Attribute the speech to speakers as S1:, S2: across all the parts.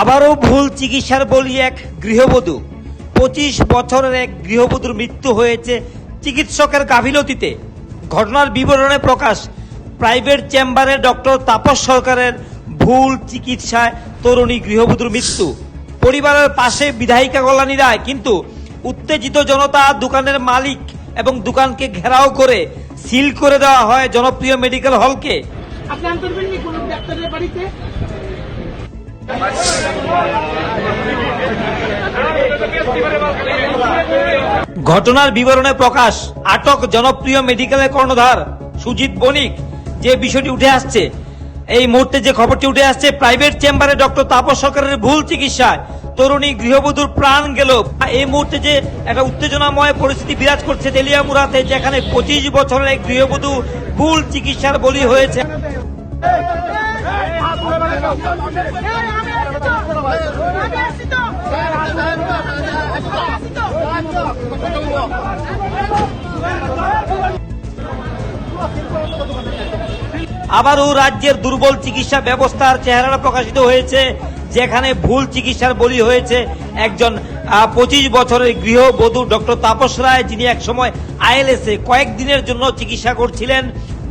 S1: আবারও ভুল চিকিৎসার বলি এক গৃহবধূ। পঁচিশ বছরের এক গৃহবধূর মৃত্যু হয়েছে চিকিৎসকের গাফিলতিতে। ঘটনার বিবরণে প্রকাশ, প্রাইভেট চেম্বারে ডক্টর তাপস সরকারের ভুল চিকিৎসায় তরুণী গৃহবধূর মৃত্যু। পরিবারের পাশে বিধায়িকা কল্যাণী রায়, কিন্তু উত্তেজিত জনতা দোকানের মালিক এবং দোকানকে ঘেরাও করে সিল করে দেওয়া হয় জনপ্রিয় মেডিকেল হলকে।
S2: আপনি আনতেন নি কোন ডাক্তারের বাড়িতে?
S1: ঘটনার বিবরণে প্রকাশ আটক জনপ্রিয় মেডিকেলের কর্ণধার সুজিত বণিক যে বিষয়টি উঠে আসছে এই মুহূর্তে যে খবরটি উঠে আসছে প্রাইভেট চেম্বারে ডক্টর তাপস সরকারের ভুল চিকিৎসায় তরুণী গৃহবধূর প্রাণ গেল এই মুহূর্তে যে একটা উত্তেজনাময় পরিস্থিতি বিরাজ করছে তেলিয়ামুড়াতে যেখানে পঁচিশ বছরের এক গৃহবধূ ভুল চিকিৎসার বলি হয়েছে আবারও রাজ্যের দুর্বল চিকিৎসা ব্যবস্থার চেহারা প্রকাশিত হয়েছে, যেখানে ভুল চিকিৎসার বলি হয়েছে। একজন পঁচিশ বছরের গৃহবধূ ডক্টর তাপস রায়, যিনি এক সময় আইএলএসে কয়েকদিনের জন্য চিকিৎসা করছিলেন,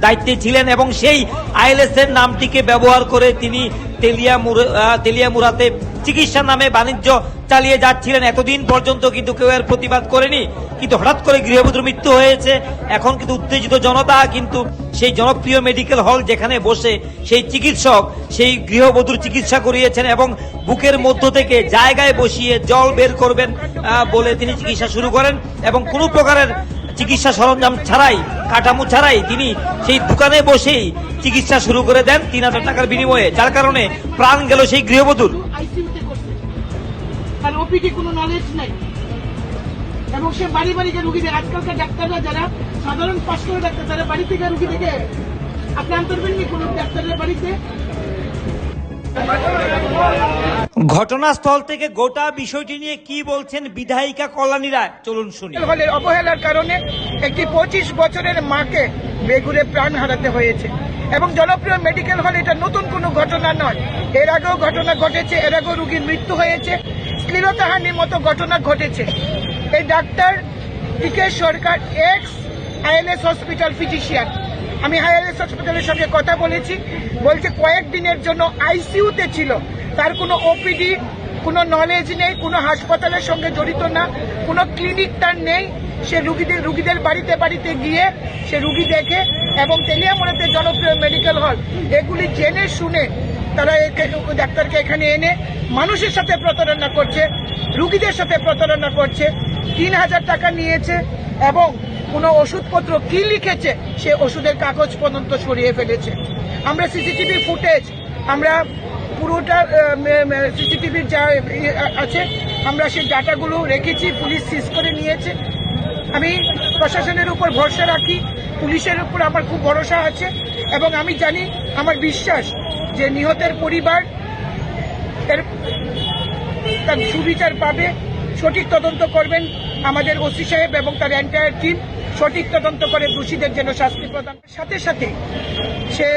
S1: দায়িত্বে ছিলেন এবং সেই আইএলএস এর নামটিকে ব্যবহার করে তিনি তেলিয়ামুড়াতে চিকিৎসার নামে বাণিজ্য চালিয়ে যাচ্ছিলেন। এতদিন পর্যন্ত কিন্তু কেউ এর প্রতিবাদ করেনি। কিন্তু হঠাৎ করে গৃহবধূর মৃত্যু হয়েছে। এখন কিন্তু উত্তেজিত জনতা কিন্তু সেই জনপ্রিয় মেডিকেল হল যেখানে বসে সেই চিকিৎসক, সেই গৃহবধূর চিকিৎসা করিয়েছেন এবং বুকের মধ্য থেকে জায়গায় বসিয়ে জল বের করবেন বলে তিনি চিকিৎসা শুরু করেন এবং কোনো প্রকারের চিকিৎসা সরঞ্জাম ছাড়াই, কাঠামো ছাড়াই তিনি সেই দোকানে বসেই চিকিৎসা শুরু করে দেন তিন হাজার টাকার বিনিময়ে, যার কারণে প্রাণ গেল সেই গৃহবধূর।
S2: ওপিডি কোনো নলেজ নাই। এবং সে বাড়ি বাড়ি গিয়ে রুগী দেখে আজকালকার ডাক্তাররা যারা, সাধারণ পাশ করে ডাক্তার তারা বাড়ি থেকে রুগী দেখে, আপনি আনতেন নি কোন ডাক্তারের বাড়িতে
S1: ঘটনাস্থল থেকে গোটা বিষয়টি নিয়ে কি বলছেন বিধায়িকা কল্যাণী রায়? চলুন শুনি।
S2: হলের অবহেলার কারণে একটি পঁচিশ বছরের মাকে বেগুড়ে প্রাণ হারাতে হয়েছে এবং জনপ্রিয় মেডিকেল হলে এটা নতুন কোনো ঘটনা নয়। এর আগেও ঘটনা ঘটেছে, এর আগেও রুগীর মৃত্যু হয়েছে শ্লীলতাহানির মতো ঘটনা ঘটেছে। এই ডাক্তার টিকে Sarkar ex ILS hospital physician আমি আইএলএস হসপিটালের সঙ্গে কথা বলেছি, বলছে কয়েকদিনের জন্য আইসিইউতে ছিল। তার কোনো ওপিডি, কোনো নলেজ নেই, কোনো হাসপাতালের সঙ্গে জড়িত না, কোনো ক্লিনিক তার নেই। সে রুগীদের রুগীদের বাড়িতে বাড়িতে গিয়ে সে রুগী দেখে এবং তেলিয়ামোড়াতে জনপ্রিয় মেডিকেল হল এগুলি জেনে শুনে তারা ডাক্তারকে এখানে এনে মানুষের সাথে প্রতারণা করছে, রুগীদের সাথে প্রতারণা করছে, তিন হাজার টাকা নিয়েছে এবং কোনো ওষুধপত্র কি লিখেছে, সে ওষুধের কাগজ পর্যন্ত সরিয়ে ফেলেছে। আমরা সিসিটিভি ফুটেজ, আমরা পুরোটা সিসিটিভির যা আছে, আমরা সেই ডাটাগুলো রেখেছি, পুলিশ সিজ করে নিয়েছে। আমি প্রশাসনের উপর ভরসা রাখি, পুলিশের উপর আমার খুব ভরসা আছে, এবং আমি জানি, আমার বিশ্বাস যে নিহতের পরিবার এর, তার সুবিচার পাবে, সঠিক তদন্ত করবেন আমাদের ওসি সাহেব এবং তার এন্টায়ার টিম সঠিক তদন্ত করে দোষীদের জন্য শাস্তি প্রদান সাথে সাথে সে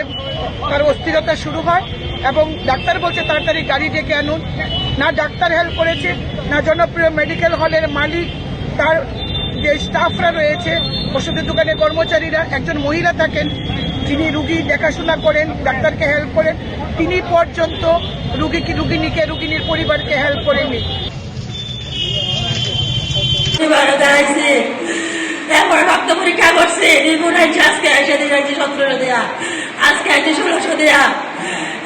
S2: তার অস্থিরতা শুরু হয় এবং ডাক্তার বলছে তাড়াতাড়ি গাড়ি ডেকে আনুন। না ডাক্তার হেল্প করেছে, না জনপ্রিয় মেডিকেল হলের মালিক, তার যে স্টাফরা রয়েছে, ওষুধের দোকানের কর্মচারীরা, একজন মহিলা থাকেন যিনি রুগী দেখাশোনা করেন, ডাক্তারকে হেল্প করেন। তিনি পর্যন্ত রুগীকে রুগিনীকে রুগিনীর পরিবারকে হেল্প করেননি।
S3: রক্ত পরীক্ষা করছি আজকে দিয়ে আজকে আইছি ষোলোশো দেয়া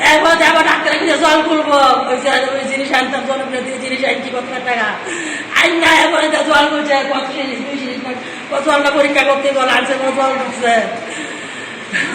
S3: এরপর ডাক্তার কিছু জল করব ওই জিনিস আনতাম জনপ্রিয় জিনিস আনছি কত টাকা আইন না এরপরে জল করছে কত জিনিস দুই পরীক্ষা করতে জল আনছে জল ঢুকছে